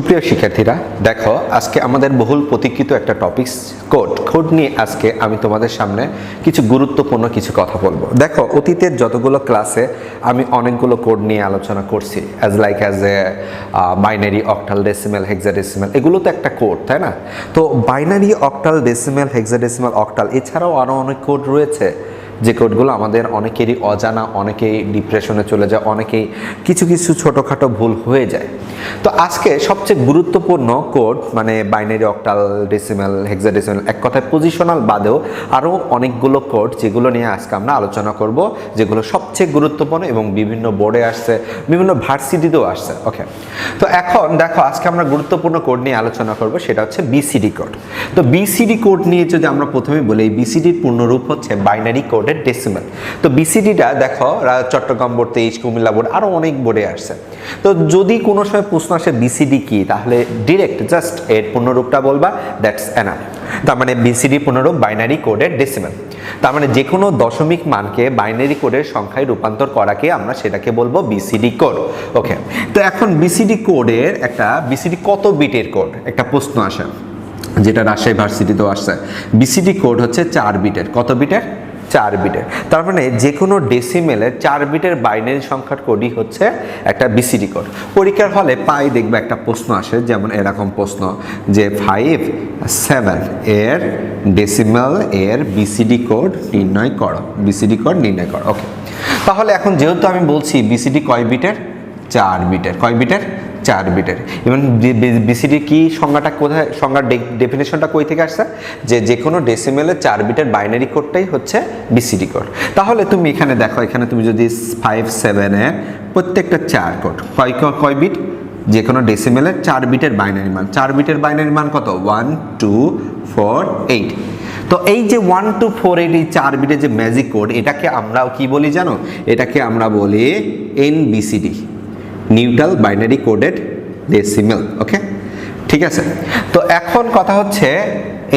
সুপ্রিয় শিক্ষার্থীরা, দেখো, আজকে আমাদের বহুল প্রতীক্ষিত একটা টপিকস কোড কোড নিয়ে আজকে আমি তোমাদের সামনে কিছু গুরুত্বপূর্ণ কিছু কথা বলব। দেখো, অতীতের যতগুলো ক্লাসে আমি অনেকগুলো কোড নিয়ে আলোচনা করছি as like as a binary octal decimal hexadecimal এগুলো তো একটা কোড তাই না? তো binary octal decimal hexadecimal octal এছাড়াও আরও অনেক কোড রয়েছে। যে কোডগুলো আমাদের অনেকেরই অজানা, অনেকেই ডিপ্রেশনে চলে যায়, অনেকেই কিছু কিছু ছোটোখাটো ভুল হয়ে যায়। তো আজকে সবচেয়ে গুরুত্বপূর্ণ কোড মানে বাইনারি, অক্টাল, ডেসিমেল, হেক্সাডেসিমেল, এক কথায় পজিশনাল বাদেও আরও অনেকগুলো কোড যেগুলো নিয়ে আজকে আমরা আলোচনা করব, যেগুলো সবচেয়ে গুরুত্বপূর্ণ এবং বিভিন্ন বোর্ডে আসছে, বিভিন্ন ভার্সিটিতেও আসছে ওকে তো এখন দেখো, আজকে আমরা গুরুত্বপূর্ণ কোড নিয়ে আলোচনা করব, সেটা হচ্ছে বিসিডি কোড তো বিসিডি কোড নিয়ে যদি আমরা প্রথমে বলি, এই বিসিডির পূর্ণরূপ হচ্ছে বাইনারি কোডের ডেসিমেল তো বিসিডিটা দেখো চট্টগ্রাম বোর্ড, তেইশ, কুমিল্লা বোর্ড আরও অনেক বোর্ডে আসছে। তো যদি কোনো সময় প্রশ্ন আসে বিসিডি কি, তাহলে ডিরেক্ট জাস্ট এর পূর্ণরূপটা বলবা দ্যাটস এনাফ তার মানে বিসিডি পূর্ণরূপ বাইনারি কোডের ডেসিমেল তার মানে যে কোনো দশমিক মানকে বাইনারি কোডের সংখ্যায় রূপান্তর করাকে আমরা সেটাকে বলব বিসিডি কোড ওকে তো এখন বিসিডি কোডের একটা বিসিডি কত বিটের কোড একটা প্রশ্ন আসে, যেটা রাজশাহী ভার্সিটিতেও আসছে। বিসিডি কোড হচ্ছে চার বিটের। কত বিটের? চার বিটের। তার মানে যে কোনো ডেসিমেলের চার বিটের বাইনারি সংখ্যার কোডই হচ্ছে একটা বিসিডি কোড পরীক্ষার হলে পাই দেখবে একটা প্রশ্ন আসে, যেমন এরকম প্রশ্ন যে ফাইভ সেভেন এর ডেসিমেল এর বিসিডি কোড নির্ণয় করো বিসিডি কোড নির্ণয় করো। ওকে তাহলে এখন যেহেতু আমি বলছি বিসিডি কয় বিটের? চার বিটের। কয় বিটের? চার বিটের। এবং বিসিডি কি সংজ্ঞাটা কোথায়, সংজ্ঞার ডেফিনেশনটা কই থেকে আসছে? যে যে কোনো ডেসিমেলের চার বিটের বাইনারি কোডটাই হচ্ছে বিসিডি কোড। তাহলে তুমি এখানে দেখো, এখানে তুমি যদি ফাইভ সেভেনের প্রত্যেকটা চার কোড, কয় কয় বিট? যে কোনো ডেসিমেলের চার বিটের বাইনারি মান। চার বিটের বাইনারি মান কত? ওয়ান টু ফোর এইট তো এই যে ওয়ান টু ফোর এইট এই চার বিটের যে ম্যাজিক কোড এটাকে আমরা কি বলি জানো? এটাকে আমরা বলি NBCD neutral binary coded decimal okay? ঠিক আছে? তো এখন কথা হচ্ছে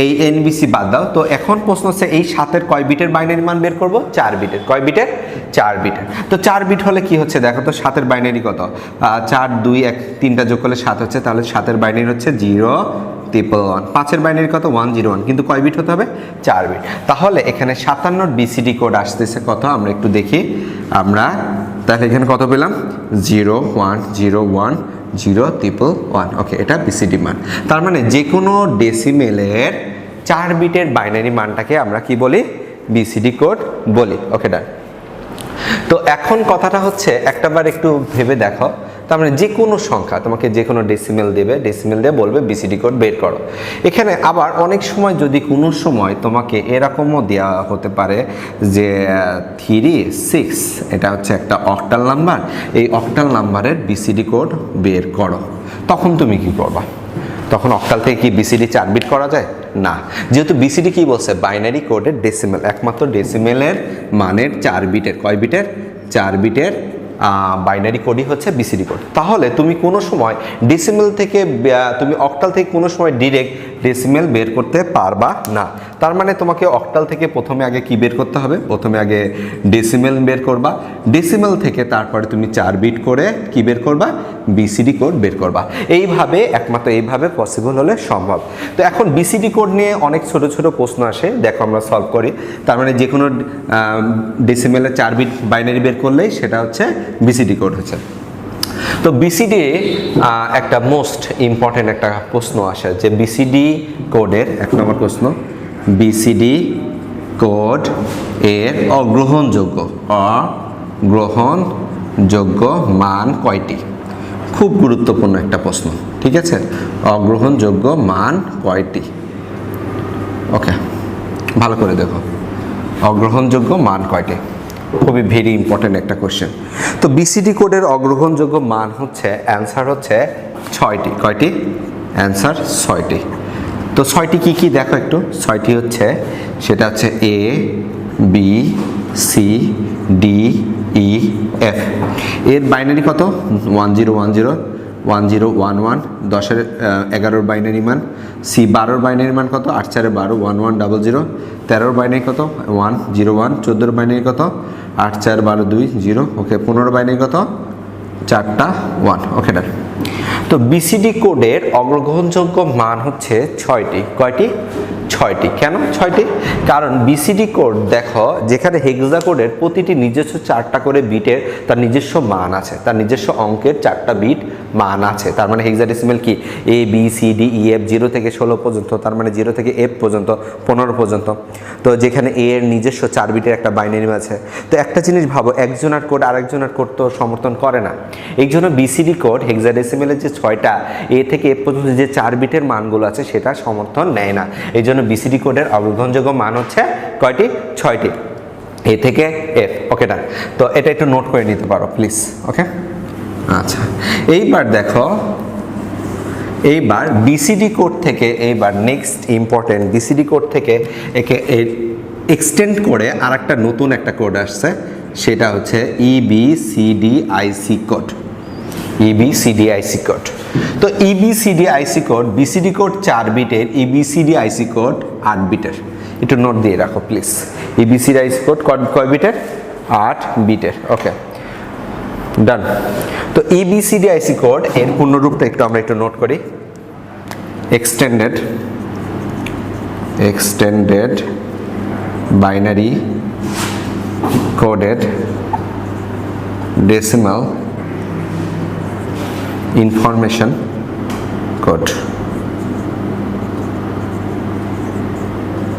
এই এনবিসি বাদ দাও। তো এখন প্রশ্ন হচ্ছে, এই সাতের কয় বিটের বাইনারি মান বের করব? চার বিটের। কয় বিটের? চার বিটের। তো চার বিট হলে কি হচ্ছে দেখো তো, সাতের বাইনারি কত? চার, দুই, এক, তিনটা যোগ করলে সাত হচ্ছে, তাহলে সাতের বাইনারি হচ্ছে জিরো ট্রিপল ওয়ান পাঁচের বাইনারি কত? ওয়ান জিরো ওয়ান কিন্তু কয় বিট হতে হবে? চার বিট। তাহলে এখানে সাতান্নর বিসিডি কোড আসতেছে কত? আমরা একটু দেখি। আমরা, তাহলে এখানে কত পেলাম? Zero one zero one zero triple one okay এটা বিসিডি মান। তার মানে যে কোনো ডেসিমেলের চার বিটের বাইনারি মানটাকে আমরা কি বলি? বিসিডি কোড বলি। ওকে ডান তো এখন কথাটা হচ্ছে, একটাবার একটু ভেবে দেখো। তার মানে যে কোনো সংখ্যা তোমাকে যে কোনো ডেসিমেল দেবে ডেসিমেল দিয়ে বলবে বিসিডি কোড বের করো। এখানে আবার অনেক সময় যদি কোনো সময় তোমাকে এরকমও দেওয়া হতে পারে যে থ্রি সিক্স এটা হচ্ছে একটা অক্টাল নাম্বার এই অক্টাল নাম্বারের বিসিডি কোড বের করো। তখন তুমি কি করবা? তখন অক্টাল থেকে কি বিসিডি চার বিট করা যায়? না। যেহেতু বিসিডি কি বলছে? বাইনারি কোডের ডেসিমেল একমাত্র ডেসিমেলের মানের চার বিটের কয় বিটের চার বিটের বাইনারি কোডই হচ্ছে বিসিডি কোড তাহলে তুমি কোনো সময় ডিসিমেল থেকে তুমি অক্টাল থেকে কোনো সময় ডিরেক্ট ডেসিমেল বের করতে পারবা না। তার মানে তোমাকে অক্টাল থেকে প্রথমে আগে কি বের করতে হবে? প্রথমে আগে ডেসিমেল বের করবা। ডেসিমেল থেকে তারপরে তুমি চার বিট করে কি বের করবা? বিসিডি কোড বের করবা। এইভাবে, একমাত্র এইভাবে পসিবল হলে সম্ভব। তো এখন বিসিডি কোড নিয়ে অনেক ছোট ছোট প্রশ্ন আসে। দেখো আমরা সলভ করি। তার মানে যে কোনো ডেসিমেলের চার বিট বাইনারি বের করলেই সেটা হচ্ছে বিসিডি কোড হচ্ছে। তো বিসিডি একটা মোস্ট ইম্পর্টেন্ট একটা প্রশ্ন আসে যে বিসিডি কোডের এক নম্বর প্রশ্ন বিসিডি কোড এর অগ্রহণযোগ্য অগ্রহণযোগ্য মান কয়টি? খুব গুরুত্বপূর্ণ একটা প্রশ্ন, ঠিক আছে? অগ্রহণযোগ্য মান কয়টি? ওকে, ভালো করে দেখো, অগ্রহণযোগ্য মান কয়টি? খুবই ভেরি ইম্পর্টেন্ট একটা কোয়েশ্চেন তো বিসিডি কোডের অগ্রহণযোগ্য মান হচ্ছে অ্যান্সার হচ্ছে ছয়টি। কয়টি? অ্যান্সার ছয়টি। তো ছয়টি কি কি? দেখো একটু। ছয়টি হচ্ছে, সেটা হচ্ছে A B C D E F এর বাইনারি কত? One zero one zero one zero one one দশের এগারোর বাইনারি মান সি বারোর বাইনারি মান কত? আট চারে বারো ওয়ান ওয়ান ডাবল জিরো তেরোর বাইনারি কত? ওয়ান জিরো ওয়ান চোদ্দোর বাইনারি কত? আট চার বারো দুই জিরো ওকে পনেরো বাইনারি কত? চারটা ওয়ান ওকে তো তো বিসিডি কোডের অগ্রগ্রহণযোগ্য মান হচ্ছে ছয়টি। কয়টি? ছয়টি। কেন ছয়টি? কারণ বিসিডি কোড দেখো, যেখানে হেক্সা কোডের প্রতিটি নিজস্ব চারটা করে বিটের তার নিজস্ব মান আছে। তার নিজস্ব অঙ্কের চারটা বিট মান আছে। তার মানে হেক্সাডেসিমেল কি? A B C D E F zero থেকে ষোলো পর্যন্ত, তার মানে জিরো থেকে এফ পর্যন্ত, পনেরো পর্যন্ত। তো যেখানে এ এর নিজস্ব চার বিটের একটা বাইনারি আছে। তো একটা জিনিস ভাবো, একজনের কোড আরেকজনের কোড তো সমর্থন করে না। এই জন্য বিসিডি কোড হেক্সাডেসিমেলের যে ছয়টা এ থেকে এফ পর্যন্ত যে চার বিটের মানগুলো আছে, সেটা সমর্থন নেয় না। এই জন্য বিসিডি কোডের অগ্রহণযোগ্য মান হচ্ছে কয়টি? ছয়টি। এ থেকে এফ ওকে ডান তো এটা একটু নোট করে নিতে পারো প্লিজ ওকে আচ্ছা। এইবার দেখো, এইবার বিসিডি কোড থেকে, এইবার নেক্সট ইম্পর্টেন্ট বিসিডি কোড থেকে একে এক্সটেন্ড করে আর একটা নতুন একটা কোড আসছে, সেটা হচ্ছে E EBCDIC code E EBCDIC code তো E EBCDIC code BCD code চার বিটের E ইবিসিডিআইসি কোড আট বিটের। একটু নোট দিয়ে রাখো প্লিজ ইবিসিডিআইসি কোড কয় বিটের? আট বিটের। ওকে ডান তো E ইবিসিডিআইসি কোড এর পূর্ণরূপটা একটু আমরা একটু নোট করি। Extended extended binary coded decimal information code.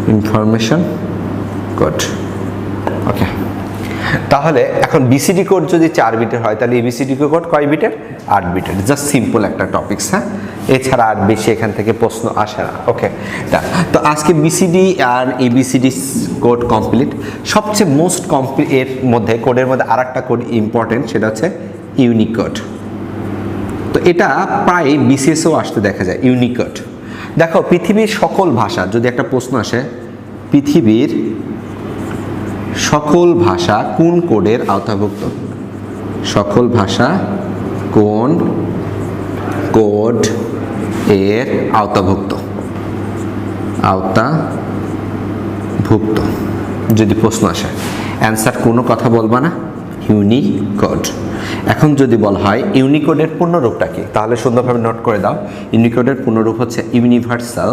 Information code. Okay. তাহলে এখন বিসিডি কোড যদি চার বিটের হয়, তাহলে এবিসিডি কোড কয় বিটের? আট বিটের। জাস্ট সিম্পল একটা টপিকস হ্যাঁ? এছাড়া আর বেশি এখান থেকে প্রশ্ন আসে না। ওকে। তো আজকে বিসিডি আর এবিসিডি কোড কমপ্লিট সবচেয়ে মোস্ট কমপ্লিট এর মধ্যে, কোডের মধ্যে আর একটা কোড ইম্পর্টেন্ট সেটা হচ্ছে ইউনিকোড তো এটা প্রায় বিসিএসও আসতে দেখা যায় ইউনিকোড দেখো, পৃথিবীর সকল ভাষা, যদি একটা প্রশ্ন আসে, পৃথিবীর সকল ভাষা কোন কোডের আওতাভুক্ত? সকল ভাষা কোন কোড এর আওতাভুক্ত? আওতাভুক্ত। যদি প্রশ্ন আসে অ্যান্সার কোনো কথা বলবা না ইউনিকোড এখন যদি বলা হয় ইউনিকোডের পূর্ণরূপটা কি? তাহলে সুন্দরভাবে নোট করে দাও। ইউনিকোডের পূর্ণরূপ হচ্ছে ইউনিভার্সাল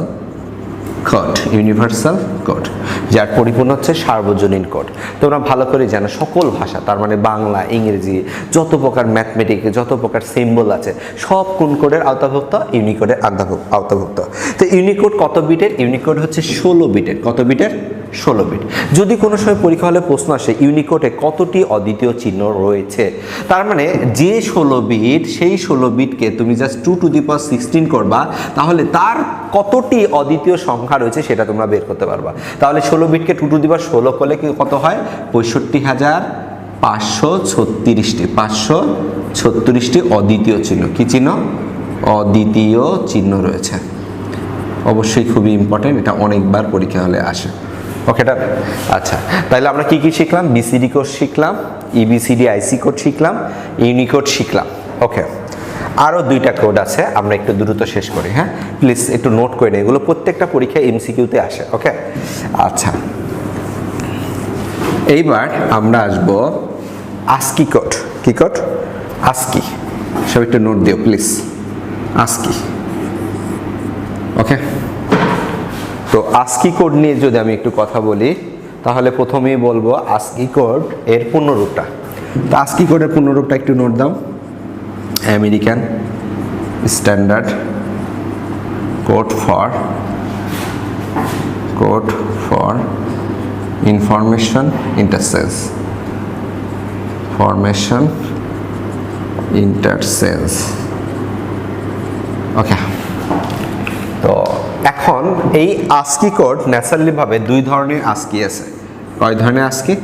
কোড ইউনিভার্সাল কোড যার পরিপূর্ণ হচ্ছে সার্বজনীন কোড তোমরা ভালো করে জানো সকল ভাষা, তার মানে বাংলা, ইংরেজি, যত প্রকার ম্যাথমেটিক যত প্রকার সিম্বল আছে, সব কোন কোডের আওতাভুক্ত? ইউনিকোডের আওতাভুক্ত তো ইউনিকোড কত বিটের ইউনিকোড হচ্ছে ষোলো বিটের কত বিটের ষোলো বিট যদি কোনো সময় পরীক্ষা হলে প্রশ্ন আসে ইউনিকোডে কতটি অদ্বিতীয় চিহ্ন রয়েছে? তার মানে যে ষোলো বিট সেই ষোলো বিটকে তুমি just two to the power sixteen করবা, তাহলে তার কতটি অদ্বিতীয় সংখ্যা রয়েছে সেটা তোমরা বের করতে পারবা। তাহলে ষোলো বিটকে টু টু দি পাওয়ার ষোলো করলে কি কত হয়? পঁয়ষট্টি হাজার পাঁচশো ছত্রিশটি পাঁচশো ছত্রিশটি অদ্বিতীয় চিহ্ন। কি চিহ্ন? অদ্বিতীয় চিহ্ন রয়েছে। অবশ্যই খুবই ইম্পর্টেন্ট এটা অনেকবার পরীক্ষা হলে আসে। ওকে আচ্ছা তাহলে আমরা কি কি শিখলাম? বিসিডি কোড শিখলাম E ইবিসিডি আইসি কোড শিখলাম ইউনিকোড শিখলাম। ওকে আরও দুইটা কোড আছে, আমরা একটু দ্রুত শেষ করি হ্যাঁ? প্লিজ একটু নোট করে নিই এগুলো প্রত্যেকটা পরীক্ষায় এমসিকিউতে আসে ওকে আচ্ছা। এইবার আমরা আসব আস্কি কোড কি কোড আস্কি সব একটু নোট দিও প্লিজ আস্কি ওকে তো আস্কি কোড নিয়ে যদি আমি একটু কথা বলি, তাহলে প্রথমেই বলব আস্কি কোড এর পূর্ণরূপটা। তো আস্কি কোডের পূর্ণরূপটা একটু নোট দাও। American standard code for code for information interchange formation interchange okay. তো এখন এই আস্কি কোড ন্যাচারালিভাবে দুই ধরনের আস্কি আছে। কয় ধরনের আস্কি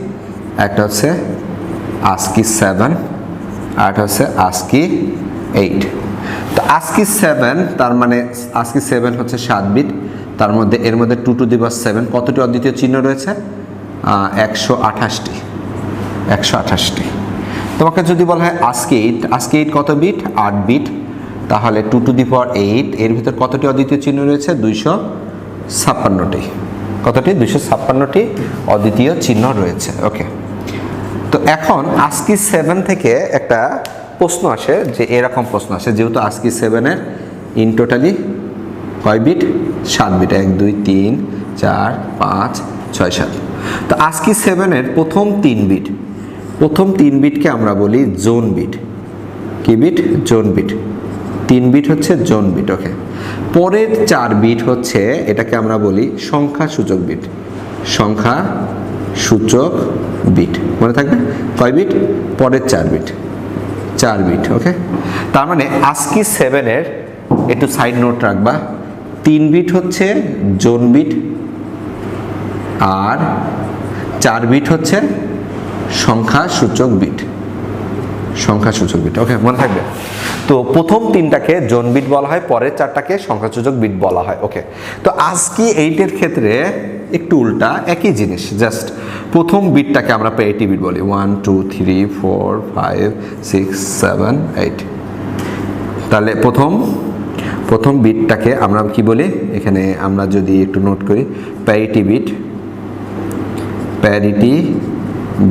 একটা হচ্ছে আস্কি সেভেন একটা হচ্ছে আস্কি এইট তো আস্কি সেভেন তার মানে আস্কি সেভেন হচ্ছে সাত বিট। তার মধ্যে, এর মধ্যে টু টু দিবস সেভেন কতটি অদ্বিতীয় চিহ্ন রয়েছে? একশো আঠাশটি। একশো আঠাশটি। তোমাকে যদি বলা হয় আজকে এইট আজকে এইট কত বিট? আট বিট। তাহলে two to the power eight এর ভিতর কতটি অদ্বিতীয় চিহ্ন রয়েছে? দুইশো ছাপ্পান্নটি। কতটি? দুইশো ছাপ্পান্নটি অদ্বিতীয় চিহ্ন রয়েছে। ওকে তো এখন আজকি সেভেন থেকে একটা প্রশ্ন আসে যে এরকম প্রশ্ন আসে, যেহেতু আজকি সেভেনের ইন টোটালি কয় বিট সাত বিট এক, দুই, তিন, চার, পাঁচ, ছয়, সাত। তো আজকি সেভেনের প্রথম তিন বিট প্রথম তিন বিটকে আমরা বলি জোন বিট কি বিট জোন বিট তিন বিট হচ্ছে জোন বিট ওকে পরের চার বিট হচ্ছে এটাকে আমরা বলি সংখ্যা সূচক বিট সংখ্যা সূচক বিট মনে থাকবে? কয় বিট পরের চার বিট চার বিট ওকে তার মানে আজকি সেভেনের একটু সাইড নোট রাখবা। তিন বিট হচ্ছে জোন বিট আর চার বিট হচ্ছে সংখ্যা সূচক বিট সংখ্যা সূচক বিট ওকে মনে থাকবে? তো প্রথম তিনটাকে জোন বিট বলা হয়, পরের চারটাকে সংখ্যা সূচক বিট বলা হয়। ওকে তো আজকে এইটের ক্ষেত্রে একটু উল্টা, একই জিনিস জাস্ট প্রথম বিটটাকে আমরা পেয়েটি বিট বলি। One two three four five six seven eight তাহলে প্রথম প্রথম বিটটাকে আমরা কি বলি? এখানে আমরা যদি একটু নোট করি প্যারিটি বিট প্যারিটি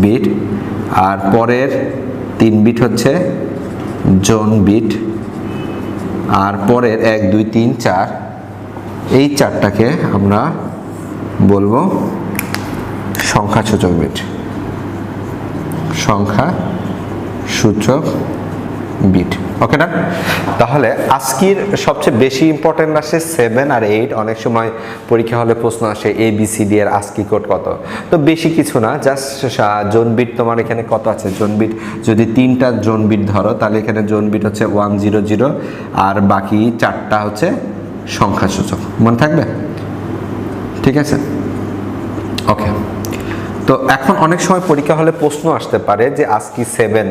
বিট, আর পরের তিন বিট হচ্ছে জোন বিট, আর পরের এক, দুই, তিন, চার, এই চারটাকে আমরা বলব সংখ্যা সূচক বিট। সংখ্যা সূচক বিট ওকে না? তাহলে আজকের সবচেয়ে বেশি ইম্পর্টেন্ট আসে সেভেন আর এইট অনেক সময় পরীক্ষা হলে প্রশ্ন আসে এ বি সি ডি এর আজকি কোড কত? তো বেশি কিছু না জাস্ট জোন বিট তোমার এখানে কত আছে? জোন বিট, যদি তিনটা জোন বিট ধরো, তাহলে এখানে জোন বিট হচ্ছে ওয়ান জিরো জিরো আর বাকি চারটা হচ্ছে সংখ্যা সূচক মনে থাকবে? ঠিক আছে? ওকে তো এখন অনেক সময় পরীক্ষা হলে প্রশ্ন আসতে পারে যে ASCII seven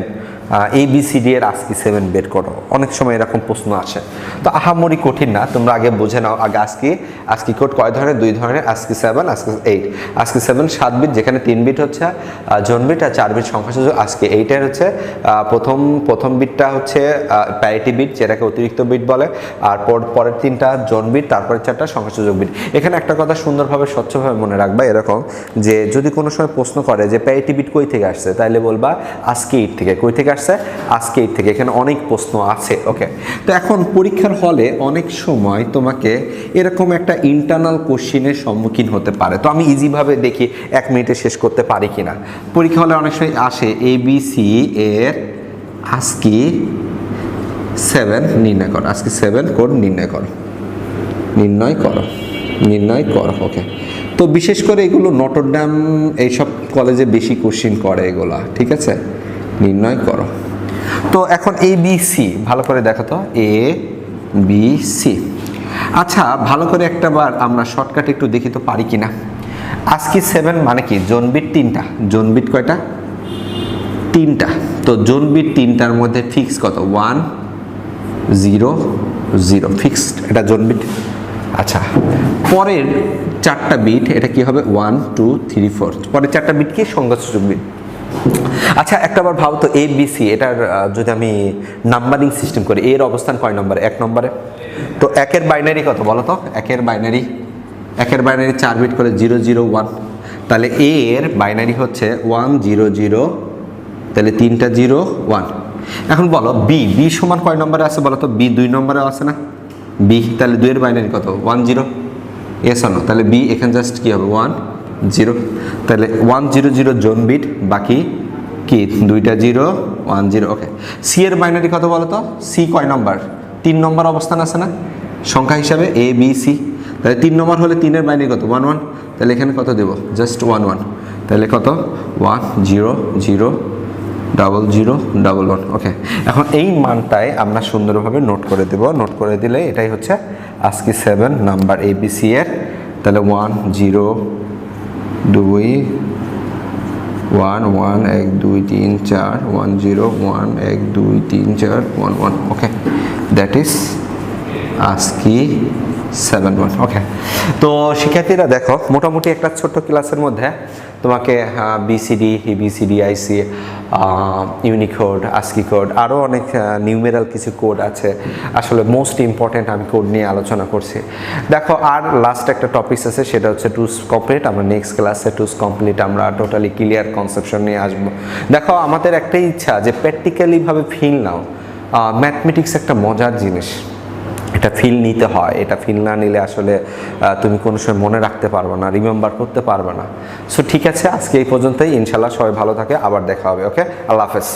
A B C D এর আজকি সেভেন বের করো। অনেক সময় এরকম প্রশ্ন আসে। তো আহামরি কঠিন না, তোমরা আগে বুঝে নাও আগে আজকি আজকি কোড কয় ধরনের? দুই ধরনের, ASCII seven ASCII eight ASCII seven সাত বিট যেখানে তিন বিট হচ্ছে জন বিট আর চার বিট সংখ্যা সূচক, আজকে এইটের হচ্ছে প্রথম প্রথম বিটটা হচ্ছে প্যারিটি বিট যেটাকে অতিরিক্ত বিট বলে, আর পর- পরের তিনটা জন বিট তারপরে চারটা সংখ্যা সূচক বিট এখানে একটা কথা সুন্দরভাবে, স্বচ্ছভাবে মনে রাখবা এরকম, যে যদি কোনো সময় প্রশ্ন করে যে প্যারিটি বিট কই থেকে আসছে তাহলে বলবা আজকে এইট থেকে। কই থেকে আসছে, আজকে থেকে এখানে অনেক প্রশ্ন আছে ওকে তো এখন পরীক্ষার হলে অনেক সময় তোমাকে এরকম একটা ইন্টারনাল কোশ্চিনের সম্মুখীন হতে পারে। তো আমি ইজিভাবে দেখি এক মিনিটে শেষ করতে পারি কিনা। পরীক্ষা হলে অনেক সময় আসে এ বি সি এর আজকি সেভেন নির্ণয় করো। আজকে সেভেন কোড নির্ণয় করো। নির্ণয় করো। নির্ণয় করো ওকে তো বিশেষ করে এগুলো নটরডাম এইসব কলেজে বেশি কোশ্চিন করে এগুলা, ঠিক আছে? নির্ণয় করো। তো এখন এ বি সি ভালো করে দেখো তো। এ বি সি আচ্ছা ভালো করে একটা বার আমরা শর্টকাট একটু দেখি তো পারি কিনা। আজকে সেভেন মানে কি? জোনবিট তিনটা। জোনবিট কয়টা? তিনটা। তো জোনবিট তিনটার মধ্যে ফিক্স কত? ওয়ান জিরো জিরো ফিক্সড এটা জোন বিট আচ্ছা পরের চারটা বিট এটা কি হবে? ওয়ান টু থ্রি ফোর পরের চারটা বিট কি? সংখ্যাসূচক বিট আচ্ছা একটা বার ভাবো তো এ বি সি এটার যদি আমি নাম্বারিং সিস্টেম করি এর অবস্থান কয় নম্বরে? এক নম্বরে। তো একের বাইনারি কত বলো তো? একের বাইনারি একের বাইনারি চার বিট করে জিরো জিরো ওয়ান তাহলে এ এর বাইনারি হচ্ছে ওয়ান জিরো জিরো তাহলে তিনটা জিরো ওয়ান এখন বলো বি বি সমান কয় নম্বরে আছে বলো তো? বি দুই নম্বরে আছে না? বি তাহলে দুইয়ের বাইনারি কত? ওয়ান জিরো এস অন তাহলে বি এখানে জাস্ট কী হবে? One zero. তাহলে one zero zero zone bit, বাকি কি? দুইটা zero one zero okay C এর বাইনারি কত বলো তো সি কয় নম্বর তিন নম্বর অবস্থান আছে না? সংখ্যা হিসাবে এ বি সি তাহলে তিন নম্বর হলে তিনের বাইনারি কত? ওয়ান ওয়ান তাহলে এখানে কত দেবো? জাস্ট ওয়ান ওয়ান তাহলে কত? One zero zero double zero double one okay এখন এই মানটাই আমরা সুন্দরভাবে নোট করে দেব। নোট করে দিলে এটাই হচ্ছে আজকে সেভেন নাম্বার এবিসি এর। তাহলে ওয়ান জিরো দুই ওয়ান ওয়ান এক, দুই, তিন, চার ওয়ান জিরো ওয়ান এক, দুই, তিন, চার one one okay that is ASCII seven one okay তো শিক্ষার্থীরা দেখো, মোটামুটি একটা ছোট্ট ক্লাসের মধ্যে তোমাকে BCD BCDIC Unicode ASCII code আরও অনেক নিউমেরাল কিছু কোড আছে। আসলে মোস্ট ইম্পর্ট্যান্ট আমি কোড নিয়ে আলোচনা করছি। দেখো, আর লাস্ট একটা টপিকস আছে, সেটা হচ্ছে টুস কমপ্লিট আমরা নেক্সট ক্লাসে টুস কমপ্লিট আমরা টোটালি ক্লিয়ার কনসেপশন নিয়ে আসব। দেখো, আমাদের একটাই ইচ্ছা যে প্র্যাকটিক্যালিভাবে ফিল নাও। ম্যাথমেটিক্স একটা মজার জিনিস। এটা ফিল নিতে হয়। এটা ফিল না নিলে আসলে তুমি কোনো সময় মনে রাখতে পারবে না রিমেম্বার করতে পারবে না। সো ঠিক আছে, আজকে এই পর্যন্তই। ইনশাল্লাহ সবাই ভালো থাকে, আবার দেখা হবে ওকে আল্লাহ হাফেজ।